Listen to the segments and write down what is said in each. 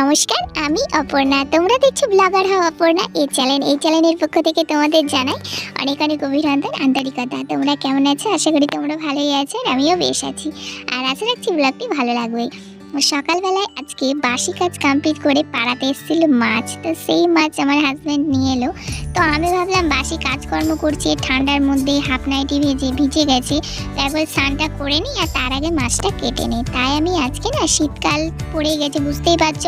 নমস্কার, আমি অপর্ণা। তোমরা দেখছ ব্লগার হাও অপর্ণা। এই চ্যানেল এই চ্যানেলের পক্ষ থেকে তোমাদের জানাই অনেক অনেক অভিনন্দন, আন্তরিকতা। তোমরা কেমন আছো? আশা করি তোমরা ভালোই আছো আমিও বেশ আছি। আর আশা রাখছি ব্লগটি ভালো লাগবে সকালবেলায় আজকে বাসি কাজ কমপ্লিট করে পাড়াতে এসেছিল মাছ। তো সেই মাছ আমার হাজব্যান্ড নিয়ে এলো। তো আমি ভাবলাম বাসি কাজকর্ম করছি, ঠান্ডার মধ্যে হাফ নাইটি ভেজে, ভিজে গেছে। তারপর স্নানটা করে নিই আর তার আগে মাছটা কেটে নিই। তাই আমি আজকে না শীতকাল পড়ে গেছে, বুঝতেই পারছ?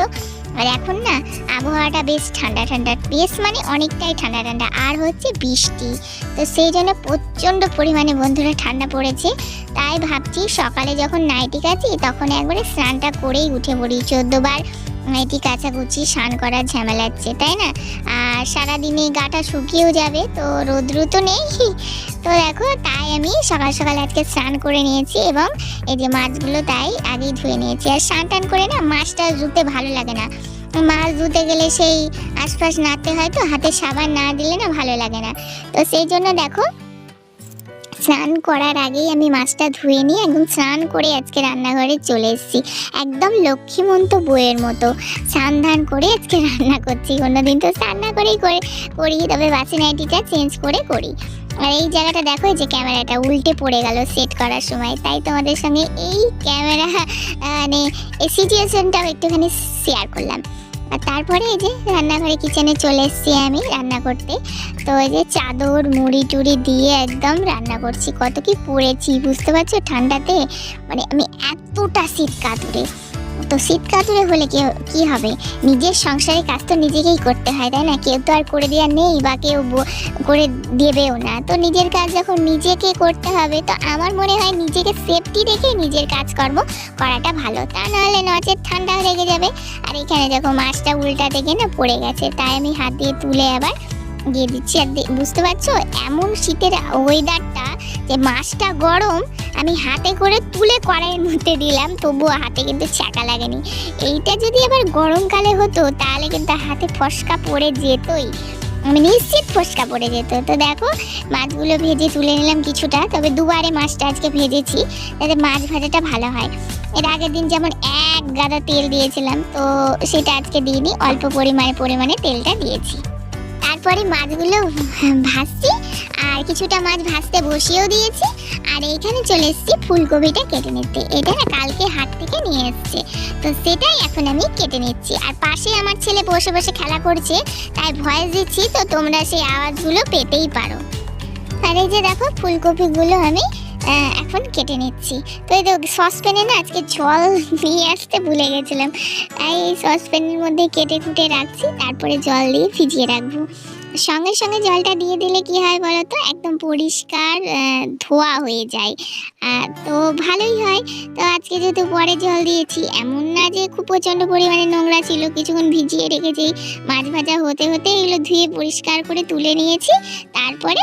আর এখন না, আবহাওয়াটা বেশ ঠান্ডা ঠান্ডা, বেশ মানে অনেকটাই ঠান্ডা ঠান্ডা। আর হচ্ছে বৃষ্টি। তো সেই জন্য প্রচণ্ড পরিমাণে বন্ধুরা ঠান্ডা পড়েছে। তাই ভাবছি সকালে যখন নাইটি কাচি তখন একবারে স্নানটা করেই উঠে পড়ি। চোদ্দবার নাইটি কাচাকুচি স্নান করার ঝামেলা হচ্ছে তাই না? আর সারাদিনে গাটা শুকিয়েও যাবে, তো রৌদ্র তো নেই। তো দেখো, তাই আমি সকাল সকাল আজকে স্নান করে নিয়েছি এবং এই যে মাছগুলো তাই আগেই ধুয়ে নিয়েছি। আর স্নান টান করে না মাছটা ধুতে ভালো লাগে না। মাছ ধুতে গেলে সেই আশপাশ নাড়তে হয় তো, হাতে সাবান না দিলে না ভালো লাগে না। তো সেই জন্য দেখো স্নান করার আগেই আমি মাছটা ধুয়ে নিয়ে একদম স্নান করে আজকে রান্নাঘরে চলে এসেছি। একদম লক্ষ্মীমন্ত বইয়ের মতো। স্নান ধান করে আজকে রান্না করছি। অন্যদিন তো স্নান না করেই করে, করি, তবে বাসি নাইটিটা চেঞ্জ করে করি। আর এই জায়গাটা দেখো যে ক্যামেরাটা উল্টে পড়ে গেল সেট করার সময়। তাই তোমাদের সঙ্গে এই ক্যামেরা মানে সিচুয়েশনটাও একটুখানি শেয়ার করলাম। আর তারপরে এই যে রান্নাঘরে কিচেনে চলে এসেছি আমি রান্না করতে। তো এই যে চাদর, মুড়ি টুড়ি দিয়ে একদম রান্না করছি। কত কি পড়েছি, বুঝতে পারছ? ঠান্ডাতে মানে আমি এতটা শীত কাতুরে তো শীত কাতুরে হলে কি কি হবে? নিজের সংসারের কাজ তো নিজেকেই করতে হয়, তাই না? কেউ তো আর করে দেওয়ার নেই বা কেউ করে দেবেও না। তো নিজের কাজ যখন নিজেকে করতে হবে, তো আমার মনে হয় নিজেকে সেফটি রেখে নিজের কাজকর্ম করাটা ভালো। তা নাহলে নচের ঠান্ডা লেগে যাবে। আর এখানে দেখো মাছটা উল্টা থেকে না পড়ে গেছে, তাই আমি হাত দিয়ে তুলে আবার দিয়ে দিচ্ছি। আর বুঝতে পারছ? এমন শীতের ওয়েদারটা যে মাছটা গরম, আমি হাতে করে তুলে কড়াইয়ের মধ্যে দিলাম, তবুও হাতে কিন্তু চাকা লাগেনি। এইটা যদি আবার গরমকালে হতো, তাহলে কিন্তু হাতে ফসকা পড়ে যেতই। আমি নিশ্চিত ফসকা পড়ে যেত। তো দেখো, মাছগুলো ভেজে তুলে নিলাম কিছুটা, তবে দুবারে মাছটা আজকে ভেজেছি, যাতে মাছ ভাজাটা ভালো হয়। এর আগের দিন যেমন এক গাদা তেল দিয়েছিলাম, তো সেটা আজকে দিইনি, অল্প পরিমাণে পরিমাণে তেলটা দিয়েছি। তারপরে মাছগুলো ভাজছি আর কিছুটা মাছ ভাজতে বসিয়েও দিয়েছি। আর এইখানে চলে এসেছি ফুলকপিটা কেটে নিতে। এটা না কালকে হাট থেকে নিয়ে এসছে। তো সেটাই এখন আমি কেটে নিচ্ছি। আর পাশে আমার ছেলে বসে বসে খেলা করছে, তাই ভয়েস দিচ্ছি, তো তোমরা সেই আওয়াজগুলো পেতেই পারো। আর এই যে দেখো ফুলকপিগুলো আমি এখন কেটে নিচ্ছি। তো এই তো সসপ্যানে না আজকে জল নিয়ে আসতে ভুলে গেছিলাম। তাই এই সসপ্যানের মধ্যে কেটে কুটে রাখছি, তারপরে জল দিয়ে ভিজিয়ে রাখব। সঙ্গে সঙ্গে জলটা দিয়ে দিলে কি হয় বলো তো একদম পরিষ্কার ধোয়া হয়ে যায়। তো ভালোই হয়। তো আজকে যেহেতু পরে জল দিয়েছি, এমন না যে খুব প্রচণ্ড পরিমাণে নোংরা ছিল, কিছুক্ষণ ভিজিয়ে রেখেছি। মাছ ভাজা হতে হতে এগুলো ধুয়ে পরিষ্কার করে তুলে নিয়েছি। তারপরে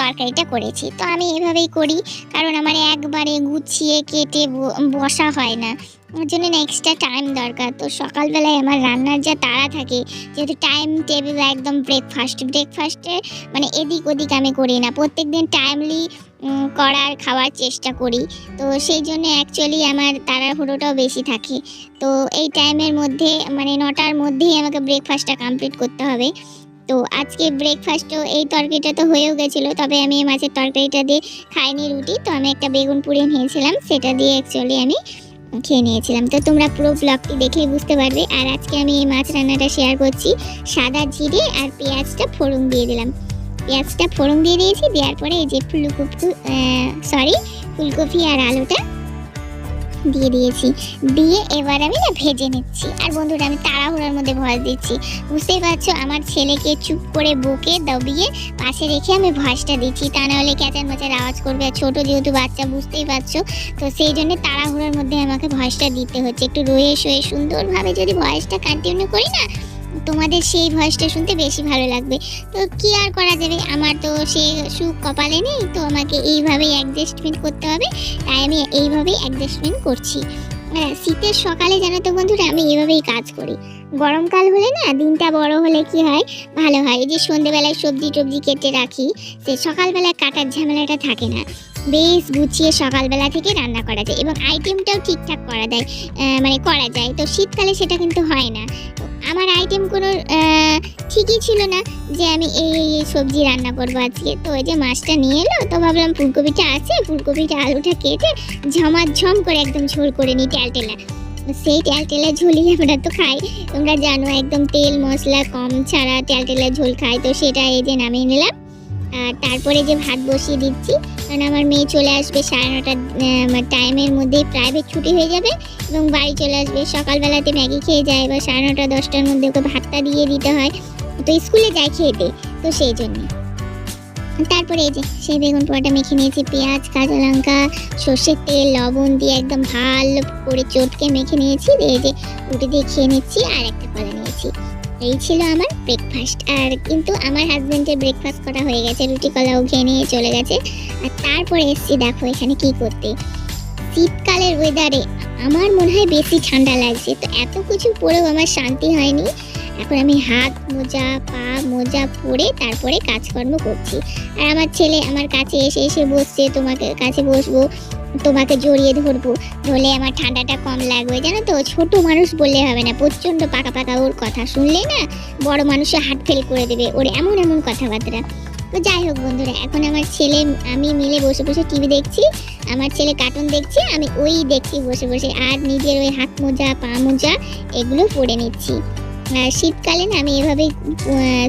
তরকারিটা করেছি। তো আমি এভাবেই করি, কারণ আমার একবারে গুছিয়ে, কেটে বসা হয় না। ওর জন্য না এক্সট্রা টাইম দরকার। তো সকালবেলায় আমার রান্নার যা তাড়া থাকে, যেহেতু টাইম টেবিল একদম ব্রেকফাস্ট ব্রেকফাস্টে মানে এদিক ওদিক আমি করি না। প্রত্যেক দিন টাইমলি করার, খাওয়ার চেষ্টা করি। তো সেই জন্য অ্যাকচুয়ালি আমার তাড়াহুড়োটাও বেশি থাকে। তো এই টাইমের মধ্যে মানে নটার মধ্যেই আমাকে ব্রেকফাস্টটা কমপ্লিট করতে হবে। তো আজকে ব্রেকফাস্টও এই তরকারিটা তো হয়েও গেছিল, তবে আমি মাছের তরকারিটা দিয়ে খাইনি রুটি। তো আমি একটা বেগুন পুড়িয়ে নিয়েছিলাম, সেটা দিয়ে অ্যাকচুয়ালি আমি খেয়ে নিয়েছিলাম। তো তোমরা পুরো ব্লগটি দেখেই বুঝতে পারবে। আর আজকে আমি এই মাছ রান্নাটা শেয়ার করছি। সাদা জিরে আর পেঁয়াজটা ফোড়ন দিয়ে দিলাম। পেঁয়াজটা ফোড়ন দিয়ে দিয়েছি। দেওয়ার পরে এই যে ফুলকপি সরি ফুলকপি আর আলুটা দিয়ে দিয়েছি। দিয়ে এবার আমি না ভেজে নিচ্ছি। আর বন্ধুরা, আমি তাড়াহুড়োর মধ্যে ভয় দিচ্ছি। বুঝতেই পারছ, আমার ছেলেকে চুপ করে বুকে দবিয়ে পাশে রেখে আমি ভয়েসটা দিচ্ছি। তা নাহলে ক্যাচার মাচার আওয়াজ করবে। আর ছোটো যেহেতু বাচ্চা, বুঝতেই পারছ। তো সেই জন্য তাড়াহুড়োর মধ্যে আমাকে ভয়েসটা দিতে হচ্ছে। একটু রয়ে শুয়ে সুন্দরভাবে যদি ভয়েসটা কন্টিনিউ করি না তোমাদের সেই ভয়েসটা শুনতে বেশি ভালো লাগবে। তো কি আর করা যাবে? আমার তো সে সুখ কপালে নেই, তো আমাকে এইভাবেই অ্যাডজাস্টমেন্ট করতে হবে। তাই আমি এইভাবেই অ্যাডজাস্টমেন্ট করছি। হ্যাঁ শীতের সকালে জানো তো বন্ধুরা, আমি এইভাবেই কাজ করি। গরমকাল হলে না, দিনটা বড় হলে কি হয়? ভালো হয়। এই যে সন্ধেবেলায় সবজি টবজি কেটে রাখি, সে সকালবেলায় কাটার ঝামেলাটা থাকে না। বেশ গুছিয়ে সকালবেলা থেকে রান্না করা যায় এবং আইটেমটাও ঠিকঠাক করা যায় মানে করা যায়। তো শীতকালে সেটা কিন্তু হয় না। আমার আইটেম কোনো ঠিকই ছিল না যে আমি এই এই সবজি রান্না করব আজকে। তো ওই যে মাছটা নিয়ে এলো, তো ভাবলাম ফুলকপিটা আছে, ফুলকপিটা আলুটা কেটে ঝমাঝম করে একদম ঝোল করে নিই টেলটেলা সেই টেলটেলা ঝোলই আমরা তো খাই। তোমরা জানো একদম তেল মশলা কম ছাড়া টেলটেলা ঝোল খাই, তো সেটা এই যে নামিয়ে নিলাম। তারপরে যে ভাত বসিয়ে দিচ্ছি, কারণ আমার মেয়ে চলে আসবে সাড়ে নটার টাইমের মধ্যেই প্রাইভেট ছুটি হয়ে যাবে এবং বাড়ি চলে আসবে। সকালবেলাতে ম্যাগি খেয়ে যায় বা সাড়ে নটা, দশটার মধ্যে ওকে ভাতটা দিয়ে দিতে হয়। তো স্কুলে যায় খেতে, তো সেই জন্য। তারপরে এই যে, সেই বেগুন পোড়াটা মেখে নিয়েছি, পেঁয়াজ, কাঁচা লঙ্কা, সর্ষের তেল, লবণ দিয়ে একদম ভালো করে চটকে মেখে নিয়েছি। এই যে, রুটি দিয়ে খেয়ে নিচ্ছি আর একটা কলা নিয়েছি। এই ছিল আমার ব্রেকফাস্ট আর কিন্তু আমার হাজব্যান্ডের ব্রেকফাস্ট করা হয়ে গেছে, রুটি কলা খেয়ে নিয়ে চলে গেছে। আর তারপরে এসছি, দেখো এখানে কি করতে। শীতকালের ওয়েদারে আমার মনে হয় বেশি ঠান্ডা লাগছে। তো এত কিছু পরেও আমার শান্তি হয়নি। এখন আমি হাত মোজা, পা মোজা পরে তারপরে কাজকর্ম করছি। আর আমার ছেলে আমার কাছে এসে এসে বসছে, তোমাকে কাছে বসবো, তোমাকে জড়িয়ে ধরবো। ধরলে আমার ঠান্ডাটা কম লাগবে, জানো তো? ছোট মানুষ বললে হবে না, প্রচণ্ড পাকা পাকা ওর কথা শুনলে না, বড় মানুষও হার্ট ফেল করে দেবে ওর এমন এমন কথাবার্তা। তো যাই হোক বন্ধুরা, এখন আমার ছেলে, আমি মিলে বসে বসে টিভি দেখছি, আমার ছেলে কার্টুন দেখছে, আমি ওই দেখছি বসে বসে, আর নিজের ওই হাত মোজা, পা মোজা, এগুলো পরে নিচ্ছি। শীতকালে না আমি এভাবেই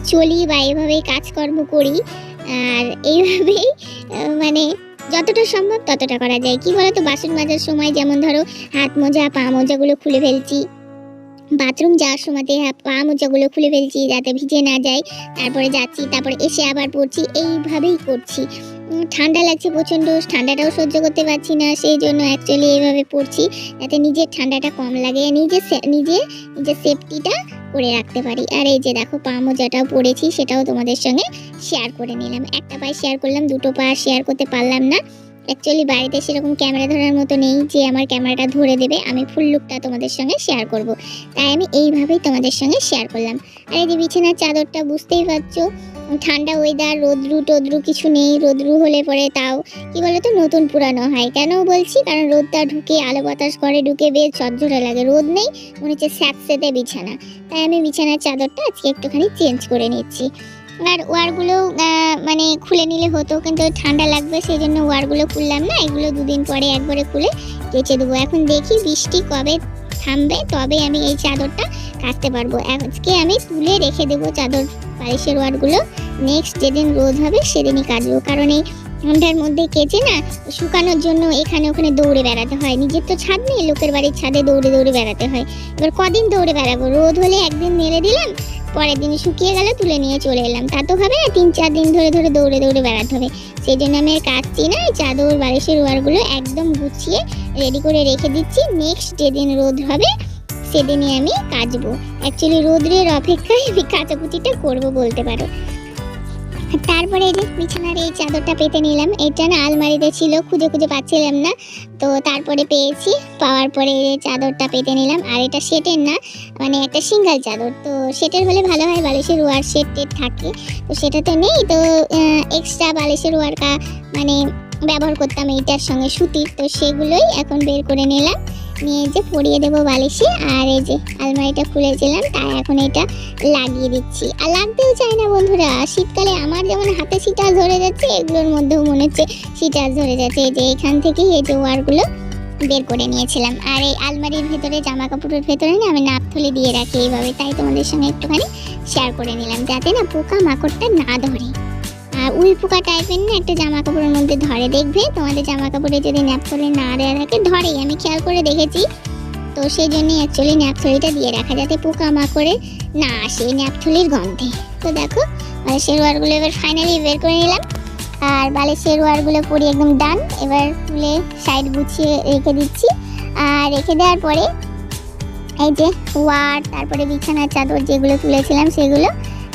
চলি বা এভাবেই কাজকর্ম করি, আর এইভাবেই মানে যতটা সম্ভব ততটা করা যায়। কি বলতো? বাসন মাজার সময় যেমন ধরো হাত মোজা, পা মোজাগুলো খুলে ফেলছি, বাথরুম যাওয়ার সময়তে হা- পা মোজাগুলো খুলে ফেলছি যাতে ভিজে না যায়, তারপরে যাচ্ছি, তারপরে এসে আবার পড়ছি, এইভাবেই করছি। ঠান্ডা লাগছে প্রচণ্ড, ঠান্ডাটাও সহ্য করতে পারছি না সেই জন্য অ্যাকচুয়ালি এইভাবে পড়ছি, যাতে নিজের ঠান্ডাটা কম লাগে নিজের সে- নিজে, নিজের সেফটিটা করে রাখতে পারি। আর এই যে দেখো পা মোজাটাও পরেছি সেটাও তোমাদের সঙ্গে শেয়ার করে নিলাম। একটা পায়ে শেয়ার করলাম, দুটো পা শেয়ার করতে পারলাম না। অ্যাকচুয়ালি বাড়িতে সেরকম ক্যামেরা ধরার মতো নেই যে আমার ক্যামেরাটা ধরে দেবে, আমি ফুল লুকটা তোমাদের সঙ্গে শেয়ার করব। তাই আমি এইভাবেই তোমাদের সঙ্গে শেয়ার করলাম। আর এই যে বিছানার চাদরটা, বুঝতেই পারছ? ঠান্ডা ওয়েদার রোদ্রু টোদ্রু কিছু নেই, রোদ্রু হলে পরে তাও, কি বলতো, নতুন পুরানো হয়। কেন বলছি? কারণ রোদটা ঢুকে, আলো বাতাস করে ঢুকে বেশ ঝরঝরে লাগে। রোদ নেই, মনে হচ্ছে স্যাঁতসেঁতে বিছানা। তাই আমি বিছানার চাদরটা আজকে একটুখানি চেঞ্জ করে নিচ্ছি। আর ওয়ারগুলো মানে খুলে নিলে হতো, কিন্তু ঠান্ডা লাগবে সেই জন্য ওয়ারগুলো খুললাম না। এগুলো দুদিন পরে একবারে খুলে কেচে দেবো। এখন দেখি বৃষ্টি কবে থামবে, তবে আমি এই চাদরটা কাটতে পারব। আজকে আমি তুলে রেখে দেবো চাদর বালিশের ওয়ারগুলো নেক্সট যেদিন রোদ হবে সেদিনই কাচবো কারণ এই ঠান্ডার মধ্যে কেচে না শুকানোর জন্য এখানে ওখানে দৌড়ে বেড়াতে হয়। নিজের তো ছাদ নেই, লোকের বাড়ির ছাদে দৌড়ে দৌড়ে বেড়াতে হয়। এবার কদিন দৌড়ে বেড়াবো? রোদ হলে একদিন মেলে দিলাম, পরের দিন শুকিয়ে গেলে, তুলে নিয়ে চলে এলাম। তা তো হবে না, তিন চার দিন ধরে ধরে দৌড়ে দৌড়ে বেড়াতে হবে। সেই জন্য আমি কাটছি না চাদর, বালিশের ওয়ারগুলো একদম গুছিয়ে রেডি করে রেখে দিচ্ছি। নেক্সট যেদিন রোদ হবে সেদিনই আমি কাচবো অ্যাকচুয়ালি রোদ্রের অপেক্ষায় আমি কাচাকুচিটা করব বলতে পারো। তারপরে এই যে বিছানার এই চাদরটা পেতে নিলাম। এটা না আলমারিতে ছিল, খুঁজে খুঁজে পাচ্ছিলাম না। তো তারপরে পেয়েছি, পাওয়ার পরে এই চাদরটা পেতে নিলাম। আর এটা সেটের না মানে একটা সিঙ্গেল চাদর। তো সেটের হলে ভালো হয়, বালিশের ওয়ার সেট টেট থাকে। তো সেটা তো নেই, তো এক্সট্রা বালিশের ওয়ার কা মানে ব্যবহার করতাম এইটার সঙ্গে সুতির। তো সেগুলোই এখন বের করে নিলাম। নিয়ে যে পরিয়ে দেবো বালিশে। আর এই যে আলমারিটা খুলেছিলাম, তাই এখন এটা লাগিয়ে দিচ্ছি। আর লাগতেও চায় না বন্ধুরা, শীতকালে আমার যেমন হাতে সিটার ধরে যাচ্ছে, এগুলোর মধ্যেও মনে হচ্ছে সিটার ধরে যাচ্ছে। যে এখান থেকেই এই যে ওয়ারগুলো বের করে নিয়েছিলাম। আর এই আলমারির ভেতরে জামা কাপড়ের ভেতরে না আমি নাপথলি দিয়ে রাখি এইভাবে। তাই তোমাদের সঙ্গে একটুখানি শেয়ার করে নিলাম, যাতে না পোকা মাকড়টা না ধরে। উল পোকা টাইপের না একটা জামা কাপড়ের মধ্যে ধরে দেখবে। তোমাদের জামা কাপড়ে যদি ন্যাপথলি না দেওয়া থাকে, ধরেই। আমি খেয়াল করে দেখেছি। তো সেই জন্যই অ্যাকচুয়ালি ন্যাপথলিটা দিয়ে রাখা, যাতে পোকা মাকড়ে না আসে ন্যাপথলির গন্ধে। তো দেখো বালিশের ওয়ারগুলো এবার ফাইনালি বের করে নিলাম। আর বালিশের ওয়ারগুলো পুরি একদম ডান এবার তুলে সাইড গুছিয়ে রেখে দিচ্ছি। আর রেখে দেওয়ার পরে এই যে ওয়ার তারপরে বিছানার চাদর যেগুলো তুলেছিলাম, সেগুলো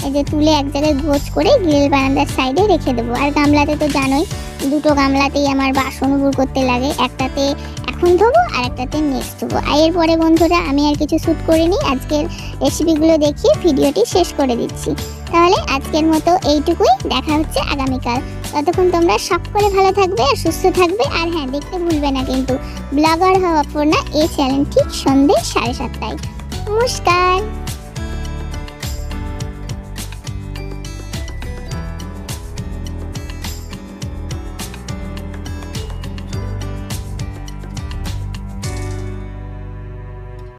এই যে তুলে এক জায়গায় গোছ করে গ্রিল বারান্দার সাইডে রেখে দেবো। আর গামলাতে তো জানোই, দুটো গামলাতেই আমার বাসন উবুর করতে লাগে, একটাতে এখন ধোবো আর একটাতে নেক্সট ধোবো। আর এরপরে বন্ধুরা, আমি আর কিছু শ্যুট করিনি, আজকের রেসিপিগুলো দেখিয়ে ভিডিওটি শেষ করে দিচ্ছি। তাহলে আজকের মতো এইটুকুই, দেখা হচ্ছে আগামীকাল। ততক্ষণ তোমরা সকলে ভালো থাকবে আর সুস্থ থাকবে। আর হ্যাঁ দেখতে ভুলবে না কিন্তু, ব্লগার হওয়া পড়না এই চ্যানেল ঠিক সন্ধ্যে সাড়ে সাতটায়। নমস্কার!